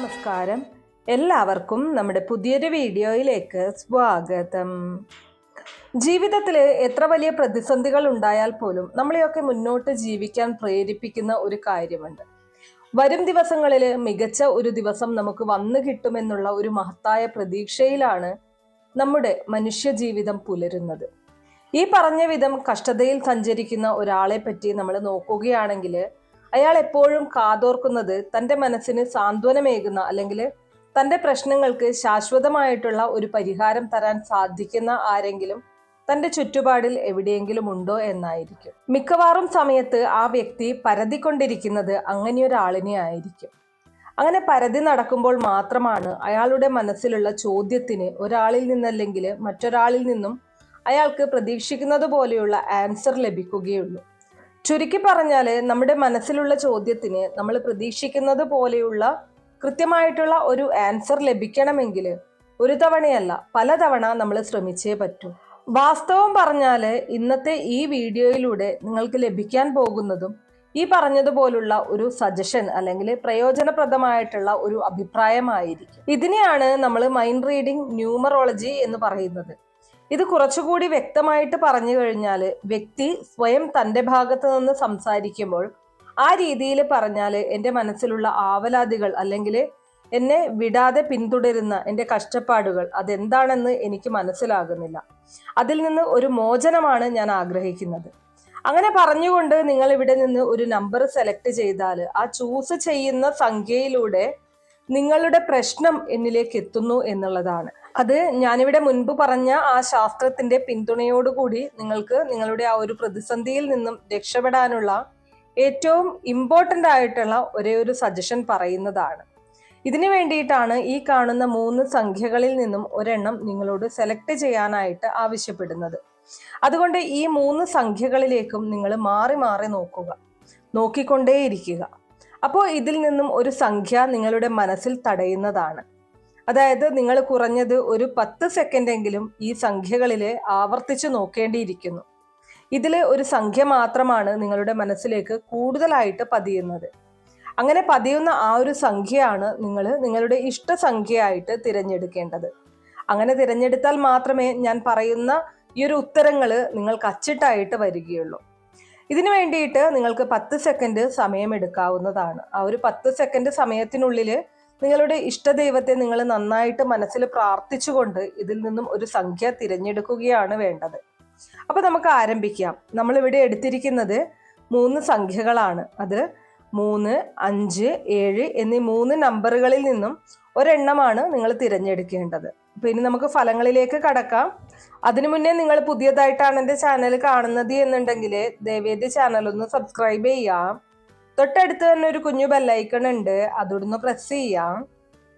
നമസ്കാരം. എല്ലാവർക്കും നമ്മുടെ പുതിയൊരു വീഡിയോയിലേക്ക് സ്വാഗതം. ജീവിതത്തിൽ എത്ര വലിയ പ്രതിസന്ധികൾ ഉണ്ടായാൽ പോലും നമ്മളെയൊക്കെ മുന്നോട്ട് ജീവിക്കാൻ പ്രേരിപ്പിക്കുന്ന ഒരു കാര്യമുണ്ട്. വരും ദിവസങ്ങളിൽ മികച്ച ഒരു ദിവസം നമുക്ക് വന്നു കിട്ടുമെന്നുള്ള ഒരു മഹത്തായ പ്രതീക്ഷയിലാണ് നമ്മുടെ മനുഷ്യ ജീവിതം പുലരുന്നത്. ഈ പറഞ്ഞ വിധം കഷ്ടതയിൽ സഞ്ചരിക്കുന്ന ഒരാളെ പറ്റി നമ്മൾ നോക്കുകയാണെങ്കിൽ അയാൾ എപ്പോഴും കാതോർക്കുന്നത് തന്റെ മനസ്സിന് സാന്ത്വനമേകുന്ന അല്ലെങ്കിൽ തന്റെ പ്രശ്നങ്ങൾക്ക് ശാശ്വതമായിട്ടുള്ള ഒരു പരിഹാരം തരാൻ സാധിക്കുന്ന ആരെങ്കിലും തന്റെ ചുറ്റുപാടിൽ എവിടെയെങ്കിലും ഉണ്ടോ എന്നായിരിക്കും. മിക്കവാറും സമയത്ത് ആ വ്യക്തി പരതിക്കൊണ്ടിരിക്കുന്നത് അങ്ങനെയൊരാളിനെ ആയിരിക്കും. അങ്ങനെ പരതി നടക്കുമ്പോൾ മാത്രമാണ് അയാളുടെ മനസ്സിലുള്ള ചോദ്യത്തിന് ഒരാളിൽ നിന്നല്ലെങ്കിൽ മറ്റൊരാളിൽ നിന്നും അയാൾക്ക് പ്രതീക്ഷിക്കുന്നത് പോലെയുള്ള ആൻസർ ലഭിക്കുകയുള്ളൂ. ചുരുക്കി പറഞ്ഞാൽ നമ്മുടെ മനസ്സിലുള്ള ചോദ്യത്തിന് നമ്മൾ പ്രതീക്ഷിക്കുന്നത് പോലെയുള്ള കൃത്യമായിട്ടുള്ള ഒരു ആൻസർ ലഭിക്കണമെങ്കിൽ ഒരു തവണയല്ല പലതവണ നമ്മൾ ശ്രമിച്ചേ പറ്റൂ. വാസ്തവം പറഞ്ഞാൽ ഇന്നത്തെ ഈ വീഡിയോയിലൂടെ നിങ്ങൾക്ക് ലഭിക്കാൻ പോകുന്നതും ഈ പറഞ്ഞതുപോലുള്ള ഒരു സജഷൻ അല്ലെങ്കിൽ പ്രയോജനപ്രദമായിട്ടുള്ള ഒരു അഭിപ്രായമായിരിക്കും. ഇതിനെയാണ് നമ്മൾ മൈൻഡ് റീഡിംഗ് ന്യൂമറോളജി എന്ന് പറയുന്നത്. ഇത് കുറച്ചുകൂടി വ്യക്തമായിട്ട് പറഞ്ഞു കഴിഞ്ഞാൽ വ്യക്തി സ്വയം തന്റെ ഭാഗത്ത് നിന്ന് സംസാരിക്കുമ്പോൾ ആ രീതിയിൽ പറഞ്ഞാൽ എന്റെ മനസ്സിലുള്ള ആവലാതികൾ അല്ലെങ്കിൽ എന്നെ വിടാതെ പിന്തുടരുന്ന എന്റെ കഷ്ടപ്പാടുകൾ അതെന്താണെന്ന് എനിക്ക് മനസ്സിലാകുന്നില്ല. അതിൽ നിന്ന് ഒരു മോചനമാണ് ഞാൻ ആഗ്രഹിക്കുന്നത്. അങ്ങനെ പറഞ്ഞുകൊണ്ട് നിങ്ങൾ ഇവിടെ നിന്ന് ഒരു നമ്പർ സെലക്ട് ചെയ്താൽ ആ ചൂസ് ചെയ്യുന്ന സംഖ്യയിലൂടെ നിങ്ങളുടെ പ്രശ്നം എന്നിലേക്ക് എത്തുന്നു എന്നുള്ളതാണ്. അത് ഞാനിവിടെ മുൻപ് പറഞ്ഞ ആ ശാസ്ത്രത്തിന്റെ പിന്തുണയോടുകൂടി നിങ്ങൾക്ക് നിങ്ങളുടെ ആ ഒരു പ്രതിസന്ധിയിൽ നിന്നും രക്ഷപ്പെടാനുള്ള ഏറ്റവും ഇമ്പോർട്ടന്റ് ആയിട്ടുള്ള ഒരേ ഒരു സജഷൻ പറയുന്നതാണ്. ഇതിനു വേണ്ടിയിട്ടാണ് ഈ കാണുന്ന മൂന്ന് സംഖ്യകളിൽ നിന്നും ഒരെണ്ണം നിങ്ങളോട് സെലക്ട് ചെയ്യാനായിട്ട് ആവശ്യപ്പെടുന്നത്. അതുകൊണ്ട് ഈ മൂന്ന് സംഖ്യകളിലേക്കും നിങ്ങൾ മാറി മാറി നോക്കുക. നോക്കിക്കൊണ്ടേയിരിക്കുക. അപ്പോൾ ഇതിൽ നിന്നും ഒരു സംഖ്യ നിങ്ങളുടെ മനസ്സിൽ തടയുന്നതാണ്. അതായത് നിങ്ങൾ കുറഞ്ഞത് ഒരു പത്ത് സെക്കൻഡെങ്കിലും ഈ സംഖ്യകളിൽ ആവർത്തിച്ച് നോക്കേണ്ടിയിരിക്കുന്നു. ഇതിൽ ഒരു സംഖ്യ മാത്രമാണ് നിങ്ങളുടെ മനസ്സിലേക്ക് കൂടുതലായിട്ട് പതിയുന്നത്. അങ്ങനെ പതിയുന്ന ആ ഒരു സംഖ്യയാണ് നിങ്ങൾ നിങ്ങളുടെ ഇഷ്ട സംഖ്യയായിട്ട് തിരഞ്ഞെടുക്കേണ്ടത്. അങ്ങനെ തിരഞ്ഞെടുത്താൽ മാത്രമേ ഞാൻ പറയുന്ന ഈ ഒരു ഉത്തരങ്ങൾ നിങ്ങൾക്ക് അച്ചിട്ടായിട്ട് വരികയുള്ളൂ. ഇതിനു വേണ്ടിയിട്ട് നിങ്ങൾക്ക് പത്ത് സെക്കൻഡ് സമയമെടുക്കാവുന്നതാണ്. ആ ഒരു പത്ത് സെക്കൻഡ് സമയത്തിനുള്ളിൽ നിങ്ങളുടെ ഇഷ്ടദൈവത്തെ നിങ്ങൾ നന്നായിട്ട് മനസ്സിൽ പ്രാർത്ഥിച്ചുകൊണ്ട് ഇതിൽ നിന്നും ഒരു സംഖ്യ തിരഞ്ഞെടുക്കുകയാണ് വേണ്ടത്. അപ്പോൾ നമുക്ക് ആരംഭിക്കാം. നമ്മളിവിടെ എടുത്തിരിക്കുന്നത് മൂന്ന് സംഖ്യകളാണ്. അത് മൂന്ന് അഞ്ച് ഏഴ് എന്നീ മൂന്ന് നമ്പറുകളിൽ നിന്നും ഒരെണ്ണമാണ് നിങ്ങൾ തിരഞ്ഞെടുക്കേണ്ടത്. അപ്പോൾ ഇനി നമുക്ക് ഫലങ്ങളിലേക്ക് കടക്കാം. അതിനു മുന്നേ നിങ്ങൾ പുതിയതായിട്ടാണ് എന്റെ ചാനൽ കാണുന്നത് എന്നുണ്ടെങ്കിൽ ദയവേദി ചാനൽ ഒന്ന് സബ്സ്ക്രൈബ് ചെയ്യാം. തൊട്ടടുത്ത് തന്നെ ഒരു കുഞ്ഞു ബെല്ലൈക്കൺ ഉണ്ട്. അതൊന്ന് പ്രസ് ചെയ്യാം.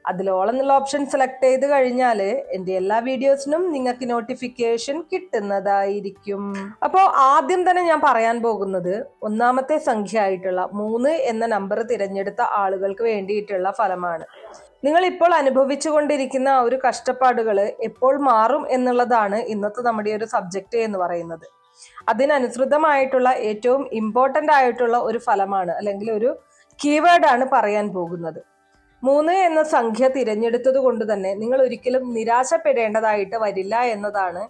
അതിലോളം എന്നുള്ള ഓപ്ഷൻ സെലക്ട് ചെയ്ത് കഴിഞ്ഞാൽ എന്റെ എല്ലാ വീഡിയോസിനും നിങ്ങൾക്ക് നോട്ടിഫിക്കേഷൻ കിട്ടുന്നതായിരിക്കും. അപ്പോൾ ആദ്യം തന്നെ ഞാൻ പറയാൻ പോകുന്നത് ഒന്നാമത്തെ സംഖ്യ ആയിട്ടുള്ള മൂന്ന് എന്ന നമ്പർ തിരഞ്ഞെടുത്ത ആളുകൾക്ക് വേണ്ടിയിട്ടുള്ള ഫലമാണ്. നിങ്ങൾ ഇപ്പോൾ അനുഭവിച്ചു കൊണ്ടിരിക്കുന്ന ആ ഒരു കഷ്ടപ്പാടുകൾ എപ്പോൾ മാറും എന്നുള്ളതാണ് ഇന്നത്തെ നമ്മുടെ ഒരു സബ്ജക്റ്റ് എന്ന് പറയുന്നത്. അതിനനുസൃതമായിട്ടുള്ള ഏറ്റവും ഇമ്പോർട്ടന്റ് ആയിട്ടുള്ള ഒരു ഫലമാണ് അല്ലെങ്കിൽ ഒരു കീവേഡാണ് പറയാൻ പോകുന്നത്. മൂന്ന് എന്ന സംഖ്യ തിരഞ്ഞെടുത്തത് കൊണ്ട് തന്നെ നിങ്ങൾ ഒരിക്കലും നിരാശപ്പെടേണ്ടതായിട്ട് വരില്ല എന്നതാണ്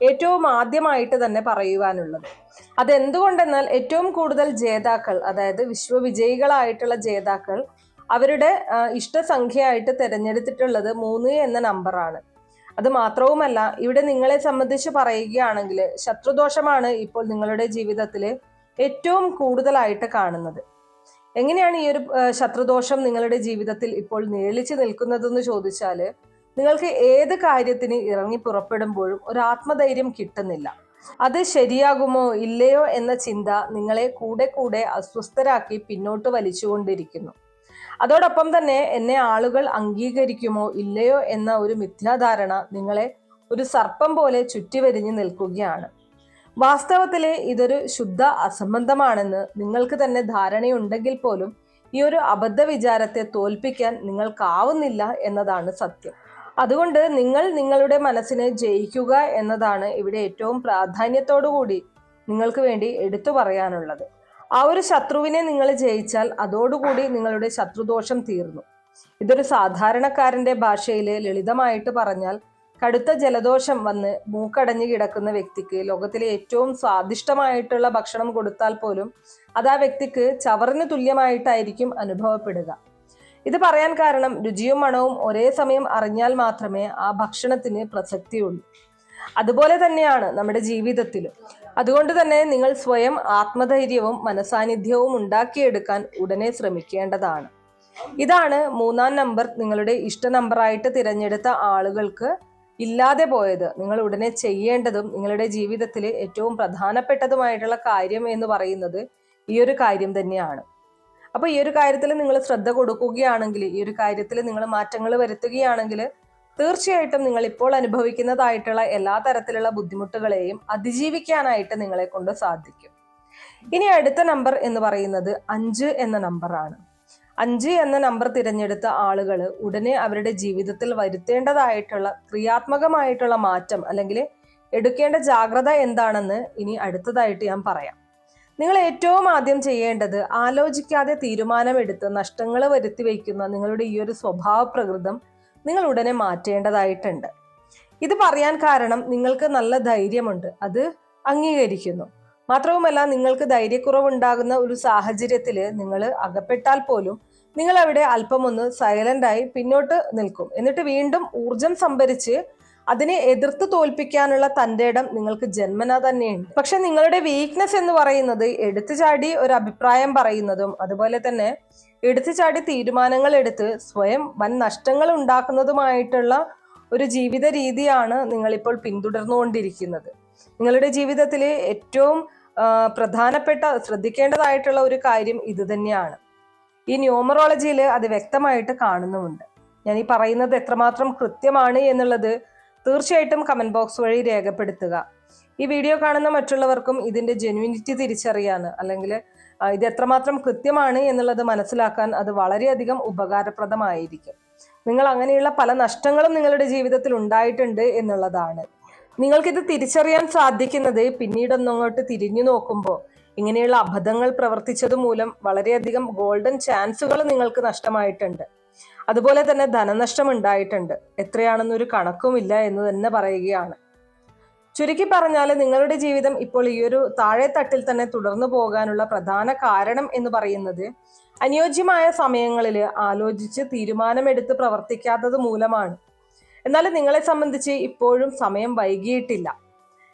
ഏറ്റവും ആദ്യമായിട്ട് തന്നെ പറയുവാനുള്ളത്. അതെന്തുകൊണ്ടെന്നാൽ ഏറ്റവും കൂടുതൽ ജേതാക്കൾ അതായത് വിശ്വവിജയികളായിട്ടുള്ള ജേതാക്കൾ അവരുടെ ഇഷ്ടസംഖ്യയായിട്ട് തിരഞ്ഞെടുത്തിട്ടുള്ളത് മൂന്ന് എന്ന നമ്പറാണ് അത് മാത്രവുമല്ല ഇവിടെ നിങ്ങളെ സംബന്ധിച്ച് പറയുകയാണെങ്കിൽ ശത്രുദോഷമാണ് ഇപ്പോൾ നിങ്ങളുടെ ജീവിതത്തിൽ ഏറ്റവും കൂടുതലായിട്ട് കാണുന്നത്. എങ്ങനെയാണ് ഈ ഒരു ശത്രുദോഷം നിങ്ങളുടെ ജീവിതത്തിൽ ഇപ്പോൾ നേളിച്ചു നിൽക്കുന്നതെന്ന് ചോദിച്ചാൽ നിങ്ങൾക്ക് ഏത് കാര്യത്തിന് ഇറങ്ങി പുറപ്പെടുമ്പോഴും ഒരു ആത്മധൈര്യം കിട്ടുന്നില്ല. അത് ശരിയാകുമോ ഇല്ലയോ എന്ന ചിന്ത നിങ്ങളെ കൂടെ കൂടെ അസ്വസ്ഥരാക്കി പിന്നോട്ട് വലിച്ചുകൊണ്ടിരിക്കുന്നു. അതോടൊപ്പം തന്നെ എന്നെ ആളുകൾ അംഗീകരിക്കുമോ ഇല്ലയോ എന്ന ഒരു മിഥ്യാധാരണ നിങ്ങളെ ഒരു സർപ്പം പോലെ ചുറ്റിവരിഞ്ഞു നിൽക്കുകയാണ്. വാസ്തവത്തിൽ ഇതൊരു ശുദ്ധ അസംബന്ധമാണെന്ന് നിങ്ങൾക്ക് തന്നെ ധാരണയുണ്ടെങ്കിൽ പോലും ഈ ഒരു അബദ്ധ വിചാരത്തെ തോൽപ്പിക്കാൻ നിങ്ങൾക്കാവുന്നില്ല എന്നതാണ് സത്യം. അതുകൊണ്ട് നിങ്ങൾ നിങ്ങളുടെ മനസ്സിനെ ജയിക്കുക എന്നതാണ് ഇവിടെ ഏറ്റവും പ്രാധാന്യത്തോടു കൂടി നിങ്ങൾക്ക് വേണ്ടി എടുത്തു പറയാനുള്ളത്. ആ ഒരു ശത്രുവിനെ നിങ്ങൾ ജയിച്ചാൽ അതോടുകൂടി നിങ്ങളുടെ ശത്രുദോഷം തീർന്നു. ഇതൊരു സാധാരണക്കാരന്റെ ഭാഷയിൽ ലളിതമായിട്ട് പറഞ്ഞാൽ കടുത്ത ജലദോഷം വന്ന് മൂക്കടഞ്ഞു കിടക്കുന്ന വ്യക്തിക്ക് ലോകത്തിലെ ഏറ്റവും സ്വാദിഷ്ടമായിട്ടുള്ള ഭക്ഷണം കൊടുത്താൽ പോലും അത് ആ വ്യക്തിക്ക് ചവറിന് തുല്യമായിട്ടായിരിക്കും അനുഭവപ്പെടുക. ഇത് പറയാൻ കാരണം രുചിയും മണവും ഒരേ സമയം അറിഞ്ഞാൽ മാത്രമേ ആ ഭക്ഷണത്തിന് പ്രസക്തിയുള്ളൂ. അതുപോലെ തന്നെയാണ് നമ്മുടെ ജീവിതത്തിലും. അതുകൊണ്ട് തന്നെ നിങ്ങൾ സ്വയം ആത്മധൈര്യവും മനസാന്നിധ്യവും ഉണ്ടാക്കിയെടുക്കാൻ ഉടനെ ശ്രമിക്കേണ്ടതാണ്. ഇതാണ് മൂന്നാം നമ്പർ നിങ്ങളുടെ ഇഷ്ട നമ്പറായിട്ട് തിരഞ്ഞെടുത്ത ആളുകൾക്ക് ഇല്ലാതെ പോയത്. നിങ്ങൾ ഉടനെ ചെയ്യേണ്ടതും നിങ്ങളുടെ ജീവിതത്തിൽ ഏറ്റവും പ്രധാനപ്പെട്ടതുമായിട്ടുള്ള കാര്യം എന്ന് പറയുന്നത് ഈ ഒരു കാര്യം തന്നെയാണ്. അപ്പോൾ ഈ ഒരു കാര്യത്തിൽ നിങ്ങൾ ശ്രദ്ധ കൊടുക്കുകയാണെങ്കിൽ ഈ ഒരു കാര്യത്തിൽ നിങ്ങൾ മാറ്റങ്ങൾ വരുത്തുകയാണെങ്കിൽ തീർച്ചയായിട്ടും നിങ്ങൾ ഇപ്പോൾ അനുഭവിക്കുന്നതായിട്ടുള്ള എല്ലാ തരത്തിലുള്ള ബുദ്ധിമുട്ടുകളെയും അതിജീവിക്കാനായിട്ട് നിങ്ങളെ കൊണ്ട് സാധിക്കും. ഇനി അടുത്ത നമ്പർ എന്ന് പറയുന്നത് അഞ്ച് എന്ന നമ്പറാണ് അഞ്ച് എന്ന നമ്പർ തിരഞ്ഞെടുത്ത ആളുകൾ ഉടനെ അവരുടെ ജീവിതത്തിൽ വരുത്തേണ്ടതായിട്ടുള്ള ക്രിയാത്മകമായിട്ടുള്ള മാറ്റം അല്ലെങ്കിൽ എടുക്കേണ്ട ജാഗ്രത എന്താണെന്ന് ഇനി അടുത്തതായിട്ട് ഞാൻ പറയാം. നിങ്ങൾ ഏറ്റവും ആദ്യം ചെയ്യേണ്ടത് ആലോചിക്കാതെ തീരുമാനമെടുത്ത് നഷ്ടങ്ങൾ വരുത്തി വയ്ക്കുന്ന നിങ്ങളുടെ ഈ ഒരു സ്വഭാവ പ്രകൃതം നിങ്ങൾ ഉടനെ മാറ്റേണ്ടതായിട്ടുണ്ട്. ഇത് പറയാൻ കാരണം നിങ്ങൾക്ക് നല്ല ധൈര്യമുണ്ട്. അത് അംഗീകരിക്കുന്നു. മാത്രവുമല്ല നിങ്ങൾക്ക് ധൈര്യക്കുറവുണ്ടാകുന്ന ഒരു സാഹചര്യത്തിൽ നിങ്ങൾ അകപ്പെട്ടാൽ പോലും നിങ്ങൾ അവിടെ അല്പമൊന്ന് സൈലന്റായി പിന്നോട്ട് നിൽക്കും. എന്നിട്ട് വീണ്ടും ഊർജം സംഭരിച്ച് അതിനെ എതിർത്ത് തോൽപ്പിക്കാനുള്ള തന്റെ ഇടം നിങ്ങൾക്ക് ജന്മന തന്നെയുണ്ട്. പക്ഷെ നിങ്ങളുടെ വീക്ക്നെസ് എന്ന് പറയുന്നത് എടുത്തു ചാടി ഒരു അഭിപ്രായം പറയുന്നതും അതുപോലെ തന്നെ എടുത്തു ചാടി തീരുമാനങ്ങൾ എടുത്ത് സ്വയം വൻ നഷ്ടങ്ങൾ ഉണ്ടാക്കുന്നതുമായിട്ടുള്ള ഒരു ജീവിത രീതിയാണ് നിങ്ങളിപ്പോൾ പിന്തുടർന്നുകൊണ്ടിരിക്കുന്നത്. നിങ്ങളുടെ ജീവിതത്തിലെ ഏറ്റവും പ്രധാനപ്പെട്ട ശ്രദ്ധിക്കേണ്ടതായിട്ടുള്ള ഒരു കാര്യം ഇത് തന്നെയാണ്. ഈ ന്യൂമറോളജിയിൽ അത് വ്യക്തമായിട്ട് കാണുന്നുമുണ്ട്. ഞാൻ ഈ പറയുന്നത് എത്രമാത്രം കൃത്യമാണ് എന്നുള്ളത് തീർച്ചയായിട്ടും കമന്റ് ബോക്സ് വഴി രേഖപ്പെടുത്തുക. ഈ വീഡിയോ കാണുന്ന മറ്റുള്ളവർക്കും ഇതിന്റെ ജെന്യൂനിറ്റി തിരിച്ചറിയാൻ അല്ലെങ്കിൽ ഇത് എത്രമാത്രം കൃത്യമാണ് എന്നുള്ളത് മനസ്സിലാക്കാൻ അത് വളരെയധികം ഉപകാരപ്രദമായിരിക്കും. നിങ്ങൾ അങ്ങനെയുള്ള പല നഷ്ടങ്ങളും നിങ്ങളുടെ ജീവിതത്തിൽ ഉണ്ടായിട്ടുണ്ട് എന്നുള്ളതാണ്. നിങ്ങൾക്കിത് തിരിച്ചറിയാൻ സാധിക്കുന്നത് പിന്നീടൊന്നങ്ങോട്ട് തിരിഞ്ഞു നോക്കുമ്പോൾ ഇങ്ങനെയുള്ള അബദ്ധങ്ങൾ പ്രവർത്തിച്ചത് മൂലം വളരെയധികം ഗോൾഡൻ ചാൻസുകൾ നിങ്ങൾക്ക് നഷ്ടമായിട്ടുണ്ട്. അതുപോലെ തന്നെ ധനനഷ്ടം ഉണ്ടായിട്ടുണ്ട്. എത്രയാണെന്നൊരു കണക്കുമില്ല എന്ന് തന്നെ പറയുകയാണ്. ചുരുക്കി പറഞ്ഞാൽ നിങ്ങളുടെ ജീവിതം ഇപ്പോൾ ഈ ഒരു താഴെ തട്ടിൽ തന്നെ തുടർന്നു പോകാനുള്ള പ്രധാന കാരണം എന്ന് പറയുന്നത് അനുയോജ്യമായ സമയങ്ങളിൽ ആലോചിച്ച് തീരുമാനമെടുത്ത് പ്രവർത്തിക്കാത്തത് മൂലമാണ്. എന്നാൽ നിങ്ങളെ സംബന്ധിച്ച് ഇപ്പോഴും സമയം വൈകിയിട്ടില്ല.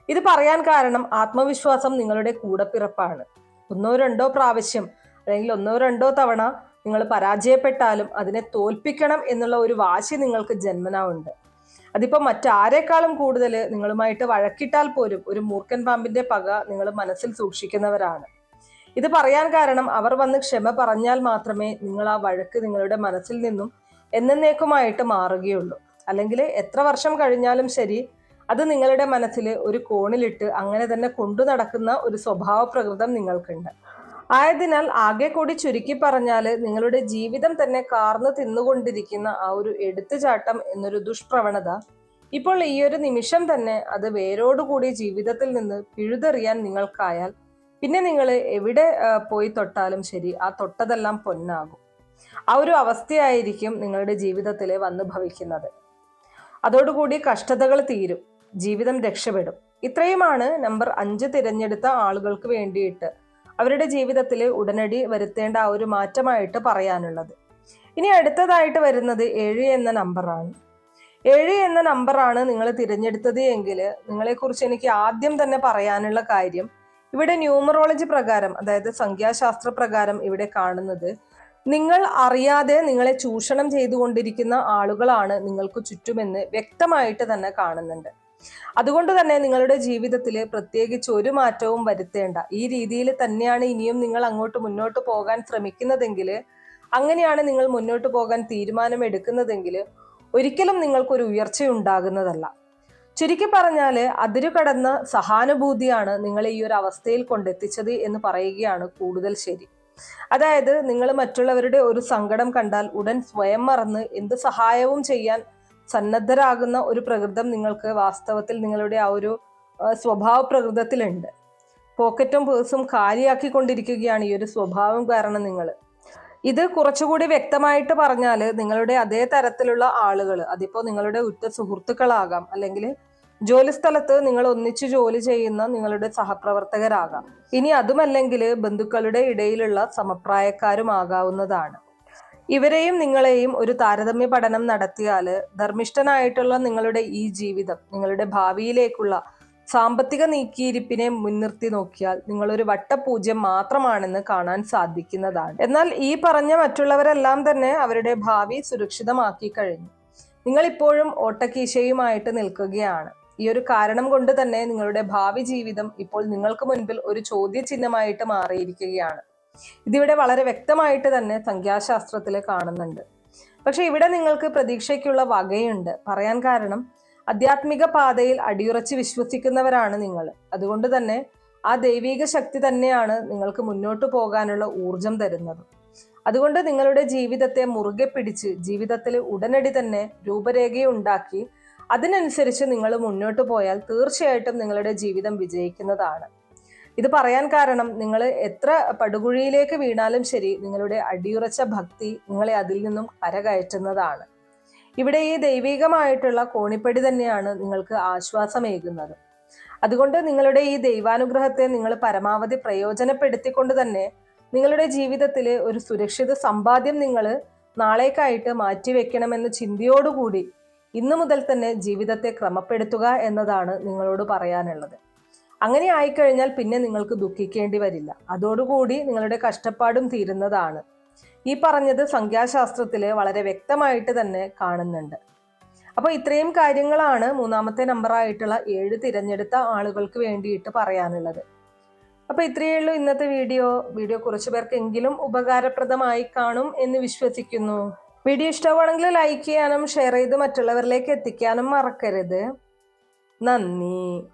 ഇത് പറയാൻ കാരണം ആത്മവിശ്വാസം നിങ്ങളുടെ കൂടപ്പിറപ്പാണ്. ഒന്നോ രണ്ടോ പ്രാവശ്യം അല്ലെങ്കിൽ ഒന്നോ രണ്ടോ തവണ നിങ്ങൾ പരാജയപ്പെട്ടാലും അതിനെ തോൽപ്പിക്കണം എന്നുള്ള ഒരു വാശി നിങ്ങൾക്ക് ജന്മനാ ഉണ്ട് അതിപ്പോൾ മറ്റാരേക്കാളും കൂടുതൽ നിങ്ങളുമായിട്ട് വഴക്കിട്ടാൽ പോലും ഒരു മൂർഖൻ പാമ്പിന്റെ പക നിങ്ങൾ മനസ്സിൽ സൂക്ഷിക്കുന്നവരാണ്. ഇത് പറയാൻ കാരണം അവർ വന്ന് ക്ഷമ പറഞ്ഞാൽ മാത്രമേ നിങ്ങൾ ആ വഴക്ക് നിങ്ങളുടെ മനസ്സിൽ നിന്നും എന്നേക്കുമായിട്ട് മാറുകയുള്ളൂ. അല്ലെങ്കിൽ എത്ര വർഷം കഴിഞ്ഞാലും ശരി അത് നിങ്ങളുടെ മനസ്സിൽ ഒരു കോണിലിട്ട് അങ്ങനെ തന്നെ കൊണ്ടു നടക്കുന്ന ഒരു സ്വഭാവ പ്രകൃതം നിങ്ങൾക്കുണ്ട്. ആയതിനാൽ ആകെ കൂടി ചുരുക്കി പറഞ്ഞാൽ നിങ്ങളുടെ ജീവിതം തന്നെ കാർന്നു തിന്നുകൊണ്ടിരിക്കുന്ന ആ ഒരു എടുത്തുചാട്ടം എന്നൊരു ദുഷ്പ്രവണത. ഇപ്പോൾ ഈ ഒരു നിമിഷം തന്നെ അത് വേരോടുകൂടി ജീവിതത്തിൽ നിന്ന് പിഴുതെറിയാൻ നിങ്ങൾക്കായാൽ പിന്നെ നിങ്ങൾ എവിടെ പോയി തൊട്ടാലും ശരി ആ തൊട്ടതെല്ലാം പൊന്നാകും. ആ ഒരു അവസ്ഥയായിരിക്കും നിങ്ങളുടെ ജീവിതത്തിൽ വന്നു ഭവിക്കുന്നത്. അതോടുകൂടി കഷ്ടതകൾ തീരും ജീവിതം രക്ഷപ്പെടും. ഇത്രയുമാണ് നമ്പർ അഞ്ച് തിരഞ്ഞെടുത്ത ആളുകൾക്ക് വേണ്ടിയിട്ട് അവരുടെ ജീവിതത്തിൽ ഉടനടി വരുത്തേണ്ട ആ ഒരു മാറ്റമായിട്ട് പറയാനുള്ളത്. ഇനി അടുത്തതായിട്ട് വരുന്നത് ഏഴ് എന്ന നമ്പറാണ് ഏഴ് എന്ന നമ്പറാണ് നിങ്ങൾ തിരഞ്ഞെടുത്തത് എങ്കിൽ നിങ്ങളെക്കുറിച്ച് എനിക്ക് ആദ്യം തന്നെ പറയാനുള്ള കാര്യം ഇവിടെ ന്യൂമറോളജി പ്രകാരം അതായത് സംഖ്യാശാസ്ത്ര പ്രകാരം ഇവിടെ കാണുന്നത് നിങ്ങൾ അറിയാതെ നിങ്ങളെ ചൂഷണം ചെയ്തുകൊണ്ടിരിക്കുന്ന ആളുകളാണ് നിങ്ങൾക്ക് ചുറ്റുമെന്ന് വ്യക്തമായിട്ട് തന്നെ കാണുന്നുണ്ട്. അതുകൊണ്ട് തന്നെ നിങ്ങളുടെ ജീവിതത്തിൽ പ്രത്യേകിച്ച് ഒരു മാറ്റവും വരുത്തേണ്ട. ഈ രീതിയിൽ തന്നെയാണ് ഇനിയും നിങ്ങൾ അങ്ങോട്ട് മുന്നോട്ട് പോകാൻ ശ്രമിക്കുന്നതെങ്കിൽ അങ്ങനെയാണ് നിങ്ങൾ മുന്നോട്ട് പോകാൻ തീരുമാനം എടുക്കുന്നതെങ്കിൽ ഒരിക്കലും നിങ്ങൾക്കൊരു ഉയർച്ച ഉണ്ടാകുന്നതല്ല ചുരുക്കി പറഞ്ഞാൽ അതിരുകടന്ന സഹാനുഭൂതിയാണ് നിങ്ങളെ ഈ ഒരു അവസ്ഥയിൽ കൊണ്ടെത്തിച്ചത് എന്ന് പറയുകയാണ് കൂടുതൽ ശരി. അതായത് നിങ്ങൾ മറ്റുള്ളവരുടെ ഒരു സങ്കടം കണ്ടാൽ ഉടൻ സ്വയം മറന്ന് എന്ത് സഹായവും ചെയ്യാൻ സന്നദ്ധരാകുന്ന ഒരു പ്രകൃതം നിങ്ങൾക്ക് വാസ്തവത്തിൽ നിങ്ങളുടെ ആ ഒരു സ്വഭാവ പ്രകൃതത്തിലുണ്ട്. പോക്കറ്റും പേഴ്സും കാലിയാക്കിക്കൊണ്ടിരിക്കുകയാണ് ഈ ഒരു സ്വഭാവം കാരണം നിങ്ങൾ. ഇത് കുറച്ചുകൂടി വ്യക്തമായിട്ട് പറഞ്ഞാൽ നിങ്ങളുടെ അതേ തരത്തിലുള്ള ആളുകൾ അതിപ്പോൾ നിങ്ങളുടെ ഉറ്റ സുഹൃത്തുക്കളാകാം അല്ലെങ്കിൽ ജോലിസ്ഥലത്ത് നിങ്ങൾ ഒന്നിച്ചു ജോലി ചെയ്യുന്ന നിങ്ങളുടെ സഹപ്രവർത്തകരാകാം. ഇനി അതുമല്ലെങ്കിൽ ബന്ധുക്കളുടെ ഇടയിലുള്ള സമപ്രായക്കാരുമാകാവുന്നതാണ്. ഇവരെയും നിങ്ങളെയും ഒരു താരതമ്യ പഠനം നടത്തിയാൽ ധർമ്മിഷ്ഠനായിട്ടുള്ള നിങ്ങളുടെ ഈ ജീവിതം നിങ്ങളുടെ ഭാവിയിലേക്കുള്ള സാമ്പത്തിക നീക്കിയിരിപ്പിനെ മുൻനിർത്തി നോക്കിയാൽ നിങ്ങളൊരു വട്ടപൂജ്യം മാത്രമാണെന്ന് കാണാൻ സാധിക്കുന്നതാണ്. എന്നാൽ ഈ പറഞ്ഞ മറ്റുള്ളവരെല്ലാം തന്നെ അവരുടെ ഭാവി സുരക്ഷിതമാക്കി കഴിഞ്ഞു. നിങ്ങൾ ഇപ്പോഴും ഓട്ടക്കീശയുമായിട്ട് നിൽക്കുകയാണ്. ഈ ഒരു കാരണം കൊണ്ട് തന്നെ നിങ്ങളുടെ ഭാവി ജീവിതം ഇപ്പോൾ നിങ്ങൾക്ക് മുൻപിൽ ഒരു ചോദ്യചിഹ്നമായിട്ട് മാറിയിരിക്കുകയാണ്. ഇതിവിടെ വളരെ വ്യക്തമായിട്ട് തന്നെ സംഖ്യാശാസ്ത്രത്തിൽ കാണുന്നുണ്ട്. പക്ഷെ ഇവിടെ നിങ്ങൾക്ക് പ്രതീക്ഷയ്ക്കുള്ള വകയുണ്ട്. പറയാൻ കാരണം ആധ്യാത്മിക പാതയിൽ അടിയുറച്ച് വിശ്വസിക്കുന്നവരാണ് നിങ്ങൾ. അതുകൊണ്ട് തന്നെ ആ ദൈവീക ശക്തി തന്നെയാണ് നിങ്ങൾക്ക് മുന്നോട്ട് പോകാനുള്ള ഊർജം തരുന്നത്. അതുകൊണ്ട് നിങ്ങളുടെ ജീവിതത്തെ മുറുകെ പിടിച്ച് ജീവിതത്തിൽ ഉടനടി തന്നെ രൂപരേഖയുണ്ടാക്കി അതിനനുസരിച്ച് നിങ്ങൾ മുന്നോട്ട് പോയാൽ തീർച്ചയായിട്ടും നിങ്ങളുടെ ജീവിതം വിജയിക്കുന്നതാണ്. ഇത് പറയാൻ കാരണം നിങ്ങൾ എത്ര പടുകുഴിയിലേക്ക് വീണാലും ശരി നിങ്ങളുടെ അടിയുറച്ച ഭക്തി നിങ്ങളെ അതിൽ നിന്നും കരകയറ്റുന്നതാണ് ഇവിടെ ഈ ദൈവികമായിട്ടുള്ള കോണിപ്പടി തന്നെയാണ് നിങ്ങൾക്ക് ആശ്വാസമേകുന്നത്. അതുകൊണ്ട് നിങ്ങളുടെ ഈ ദൈവാനുഗ്രഹത്തെ നിങ്ങൾ പരമാവധി പ്രയോജനപ്പെടുത്തിക്കൊണ്ട് തന്നെ നിങ്ങളുടെ ജീവിതത്തിലെ ഒരു സുരക്ഷിത സമ്പാദ്യം നിങ്ങൾ നാളേക്കായിട്ട് മാറ്റിവെക്കണമെന്ന ചിന്തയോടുകൂടി ഇന്നു മുതൽ തന്നെ ജീവിതത്തെ ക്രമപ്പെടുത്തുക എന്നതാണ് നിങ്ങളോട് പറയാനുള്ളത്. അങ്ങനെ ആയിക്കഴിഞ്ഞാൽ പിന്നെ നിങ്ങൾക്ക് ദുഃഖിക്കേണ്ടി വരില്ല. അതോടുകൂടി നിങ്ങളുടെ കഷ്ടപ്പാടും തീരുന്നതാണ്. ഈ പറഞ്ഞത് സംഖ്യാശാസ്ത്രത്തിൽ വളരെ വ്യക്തമായിട്ട് തന്നെ കാണുന്നുണ്ട്. അപ്പോൾ ഇത്രയും കാര്യങ്ങളാണ് മൂന്നാമത്തെ നമ്പറായിട്ടുള്ള ഏഴ് തിരഞ്ഞെടുത്ത ആളുകൾക്ക് വേണ്ടിയിട്ട് പറയാനുള്ളത്. അപ്പോൾ ഇത്രയേ ഉള്ളൂ ഇന്നത്തെ വീഡിയോ. വീഡിയോ കുറച്ചു പേർക്കെങ്കിലും ഉപകാരപ്രദമായി കാണും എന്ന് വിശ്വസിക്കുന്നു. വീഡിയോ ഇഷ്ടമാണെങ്കിൽ ലൈക്ക് ചെയ്യാനും ഷെയർ ചെയ്ത് മറ്റുള്ളവരിലേക്ക് എത്തിക്കാനും മറക്കരുത്. നന്ദി.